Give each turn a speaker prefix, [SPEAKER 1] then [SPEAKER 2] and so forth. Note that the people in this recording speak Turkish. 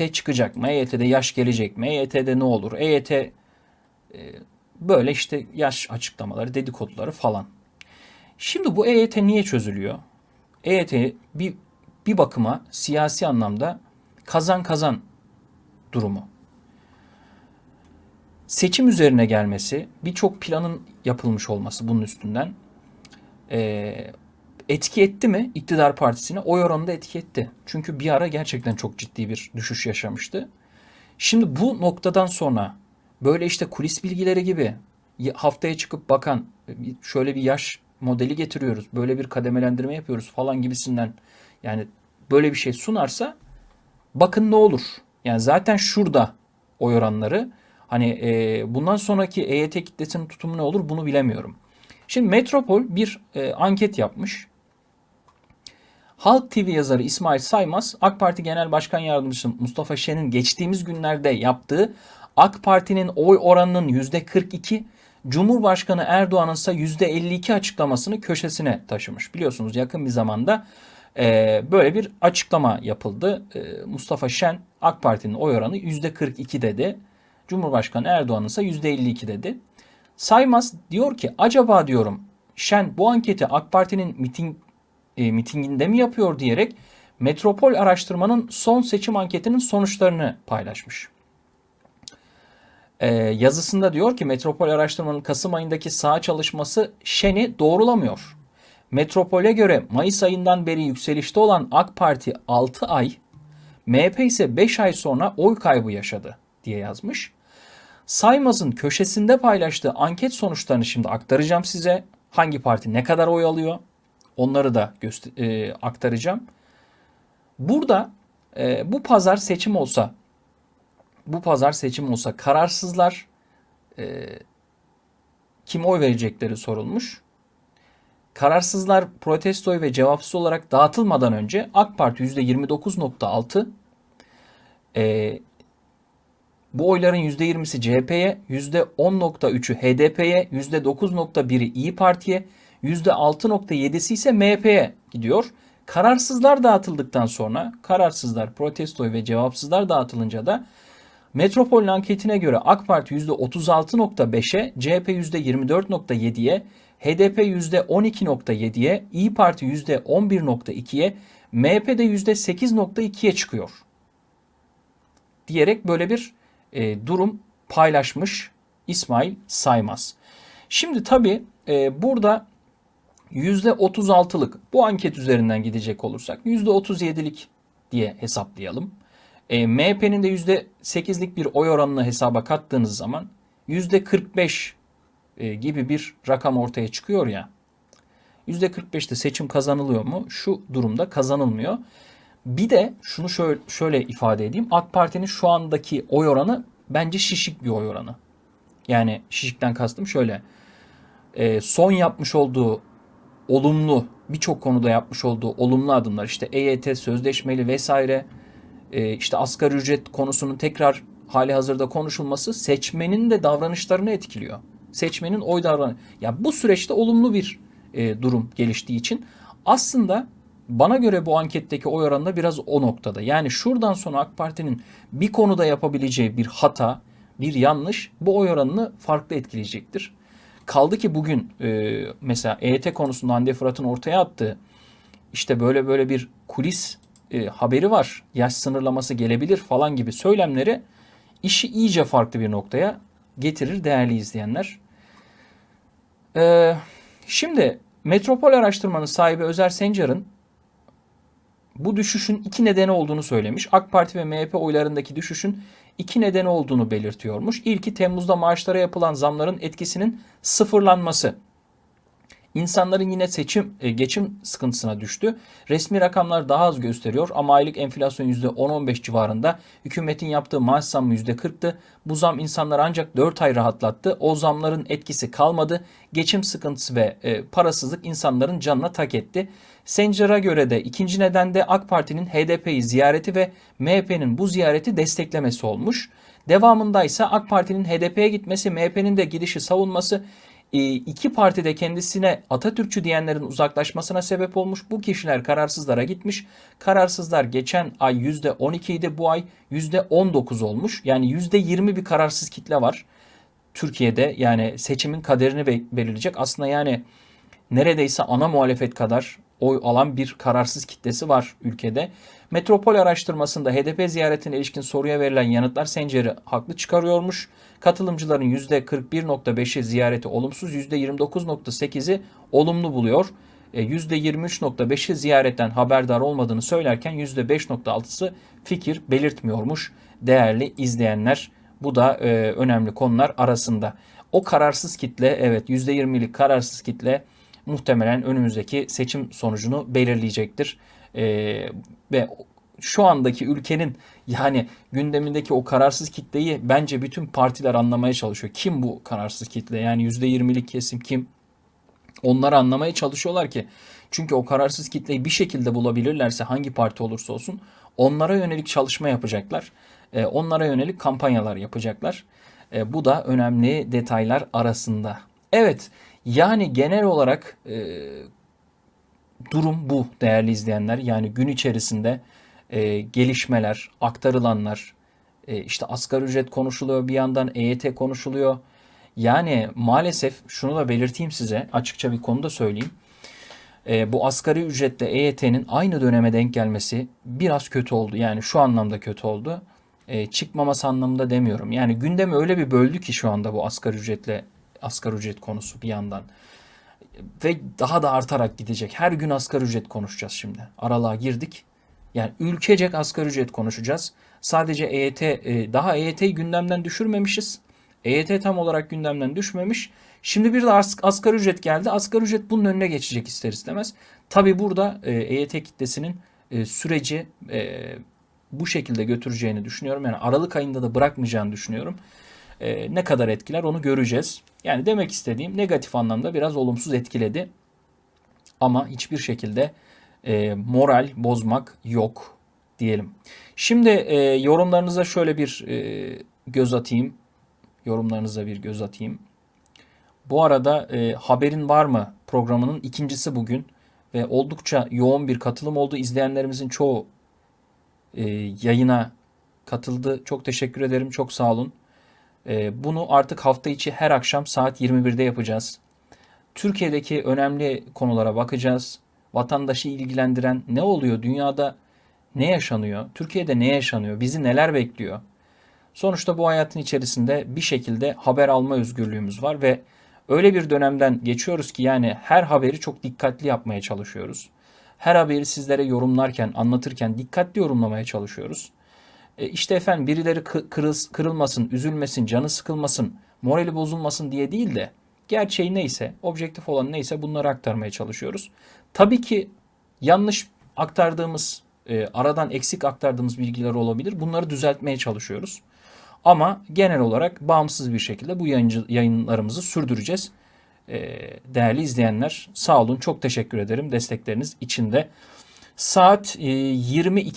[SPEAKER 1] EYT çıkacak mı? EYT'de yaş gelecek mi? EYT'de ne olur? EYT e, böyle işte yaş açıklamaları, dedikoduları falan. Şimdi bu EYT niye çözülüyor? EYT bir, bir bakıma siyasi anlamda kazan kazan durumu. Seçim üzerine gelmesi, birçok planın yapılmış olması bunun üstünden e, etki etti mi iktidar partisine? Oy oranında etki etti. Çünkü bir ara gerçekten çok ciddi bir düşüş yaşamıştı. Şimdi bu noktadan sonra böyle işte kulis bilgileri gibi haftaya çıkıp bakan şöyle bir yaş modeli getiriyoruz. Böyle bir kademelendirme yapıyoruz falan gibisinden yani böyle bir şey sunarsa bakın ne olur. Yani zaten şurada oy oranları hani e, bundan sonraki EYT kitlesinin tutumu ne olur bunu bilemiyorum. Şimdi Metropol bir e, anket yapmış. Halk TV yazarı İsmail Saymaz, AK Parti Genel Başkan Yardımcısı Mustafa Şen'in geçtiğimiz günlerde yaptığı AK Parti'nin oy oranının %42, Cumhurbaşkanı Erdoğan'ın ise %52 açıklamasını köşesine taşımış. Biliyorsunuz yakın bir zamanda e, böyle bir açıklama yapıldı. E, Mustafa Şen AK Parti'nin oy oranı %42 dedi. Cumhurbaşkanı Erdoğan'ın ise %52 dedi. Saymaz diyor ki acaba diyorum Şen bu anketi AK Parti'nin miting e, mitinginde mi yapıyor diyerek Metropol araştırmanın son seçim anketinin sonuçlarını paylaşmış. E, yazısında diyor ki Metropol araştırmanın Kasım ayındaki sağ çalışması Şen'i doğrulamıyor. Metropol'e göre Mayıs ayından beri yükselişte olan AK Parti 6 ay, MHP ise 5 ay sonra oy kaybı yaşadı diye yazmış. Saymaz'ın köşesinde paylaştığı anket sonuçlarını şimdi aktaracağım size. Hangi parti ne kadar oy alıyor? Onları da e, aktaracağım. Burada e, bu pazar seçim olsa bu pazar seçim olsa kararsızlar e, kim oy verecekleri sorulmuş. Kararsızlar protestoy ve cevapsız olarak dağıtılmadan önce AK Parti %29.6 e, bu oyların %20'si CHP'ye, %10.3'ü HDP'ye, %9.1'i İyi Parti'ye, %6.7'si ise MHP'ye gidiyor. Kararsızlar dağıtıldıktan sonra, kararsızlar, protestoy ve cevapsızlar dağıtılınca da Metropol anketine göre AK Parti %36.5'e, CHP %24.7'ye, HDP %12.7'ye, İyi Parti %11.2'ye, MHP de %8.2'ye çıkıyor. Diyerek böyle bir e, durum paylaşmış İsmail Saymaz. Şimdi tabi e, burada %36'lık bu anket üzerinden gidecek olursak %37'lik diye hesaplayalım. E, MHP'nin de %8'lik bir oy oranını hesaba kattığınız zaman %45 e, gibi bir rakam ortaya çıkıyor ya. %45'te seçim kazanılıyor mu? Şu durumda kazanılmıyor. Bir de şunu şöyle, şöyle ifade edeyim. AK Parti'nin şu andaki oy oranı bence şişik bir oy oranı. Yani şişikten kastım şöyle. E, son yapmış olduğu olumlu birçok konuda yapmış olduğu olumlu adımlar işte EYT sözleşmeli vesaire e, işte asgari ücret konusunun tekrar hali hazırda konuşulması seçmenin de davranışlarını etkiliyor. Seçmenin oy davranı. Ya bu süreçte olumlu bir e, durum geliştiği için aslında bana göre bu anketteki oy oranı biraz o noktada. Yani şuradan sonra AK Parti'nin bir konuda yapabileceği bir hata, bir yanlış bu oy oranını farklı etkileyecektir. Kaldı ki bugün e, mesela EYT konusunda Hande Fırat'ın ortaya attığı işte böyle böyle bir kulis e, haberi var. Yaş sınırlaması gelebilir falan gibi söylemleri işi iyice farklı bir noktaya getirir değerli izleyenler. E, şimdi Metropol araştırmanın sahibi Özer Sencar'ın bu düşüşün iki nedeni olduğunu söylemiş. AK Parti ve MHP oylarındaki düşüşün iki nedeni olduğunu belirtiyormuş. İlki Temmuz'da maaşlara yapılan zamların etkisinin sıfırlanması. İnsanların yine seçim e, geçim sıkıntısına düştü. Resmi rakamlar daha az gösteriyor ama aylık enflasyon %10-15 civarında. Hükümetin yaptığı maaş zammı %40'tı. Bu zam insanları ancak 4 ay rahatlattı. O zamların etkisi kalmadı. Geçim sıkıntısı ve e, parasızlık insanların canına tak etti. Sencer'a göre de ikinci neden de AK Parti'nin HDP'yi ziyareti ve MHP'nin bu ziyareti desteklemesi olmuş. Devamında ise AK Parti'nin HDP'ye gitmesi, MHP'nin de gidişi savunması iki parti de kendisine Atatürkçü diyenlerin uzaklaşmasına sebep olmuş. Bu kişiler kararsızlara gitmiş. Kararsızlar geçen ay %12 idi bu ay %19 olmuş. Yani %20 bir kararsız kitle var. Türkiye'de yani seçimin kaderini be- belirleyecek. Aslında yani neredeyse ana muhalefet kadar oy alan bir kararsız kitlesi var ülkede. Metropol araştırmasında HDP ziyaretine ilişkin soruya verilen yanıtlar Sencer'i haklı çıkarıyormuş. Katılımcıların %41.5'i ziyareti olumsuz, %29.8'i olumlu buluyor. E, %23.5'i ziyaretten haberdar olmadığını söylerken %5.6'sı fikir belirtmiyormuş değerli izleyenler. Bu da e, önemli konular arasında. O kararsız kitle evet %20'lik kararsız kitle muhtemelen önümüzdeki seçim sonucunu belirleyecektir. E, ve şu andaki ülkenin yani gündemindeki o kararsız kitleyi bence bütün partiler anlamaya çalışıyor. Kim bu kararsız kitle? Yani %20'lik kesim kim? Onları anlamaya çalışıyorlar ki. Çünkü o kararsız kitleyi bir şekilde bulabilirlerse hangi parti olursa olsun onlara yönelik çalışma yapacaklar. E, onlara yönelik kampanyalar yapacaklar. E, bu da önemli detaylar arasında. Evet yani genel olarak e, durum bu değerli izleyenler. Yani gün içerisinde e, gelişmeler, aktarılanlar, e, işte asgari ücret konuşuluyor bir yandan EYT konuşuluyor. Yani maalesef şunu da belirteyim size açıkça bir konuda söyleyeyim. E, bu asgari ücretle EYT'nin aynı döneme denk gelmesi biraz kötü oldu. Yani şu anlamda kötü oldu. E, çıkmaması anlamında demiyorum. Yani gündemi öyle bir böldü ki şu anda bu asgari ücretle asgari ücret konusu bir yandan. Ve daha da artarak gidecek. Her gün asgari ücret konuşacağız şimdi. Aralığa girdik. Yani ülkecek asgari ücret konuşacağız. Sadece EYT, e, daha EYT'yi gündemden düşürmemişiz. EYT tam olarak gündemden düşmemiş. Şimdi bir de as- asgari ücret geldi. Asgari ücret bunun önüne geçecek ister istemez. Tabi burada e, EYT kitlesinin e, süreci e, bu şekilde götüreceğini düşünüyorum. Yani Aralık ayında da bırakmayacağını düşünüyorum. E, ne kadar etkiler onu göreceğiz. Yani demek istediğim negatif anlamda biraz olumsuz etkiledi. Ama hiçbir şekilde e, moral bozmak yok diyelim. Şimdi e, yorumlarınıza şöyle bir e, göz atayım. Yorumlarınıza bir göz atayım. Bu arada e, haberin var mı programının ikincisi bugün ve oldukça yoğun bir katılım oldu. İzleyenlerimizin çoğu e, yayına katıldı. Çok teşekkür ederim. Çok sağ olun. E, bunu artık hafta içi her akşam saat 21'de yapacağız. Türkiye'deki önemli konulara bakacağız. Vatandaşı ilgilendiren ne oluyor? Dünyada ne yaşanıyor? Türkiye'de ne yaşanıyor? Bizi neler bekliyor? Sonuçta bu hayatın içerisinde bir şekilde haber alma özgürlüğümüz var ve öyle bir dönemden geçiyoruz ki yani her haberi çok dikkatli yapmaya çalışıyoruz. Her haberi sizlere yorumlarken, anlatırken dikkatli yorumlamaya çalışıyoruz. E işte efendim birileri kı- kırıl- kırılmasın, üzülmesin, canı sıkılmasın, morali bozulmasın diye değil de gerçeği neyse, objektif olan neyse bunları aktarmaya çalışıyoruz. Tabii ki yanlış aktardığımız, e, aradan eksik aktardığımız bilgiler olabilir. Bunları düzeltmeye çalışıyoruz. Ama genel olarak bağımsız bir şekilde bu yayıncı, yayınlarımızı sürdüreceğiz. E, değerli izleyenler sağ olun çok teşekkür ederim destekleriniz için de. Saat e, 22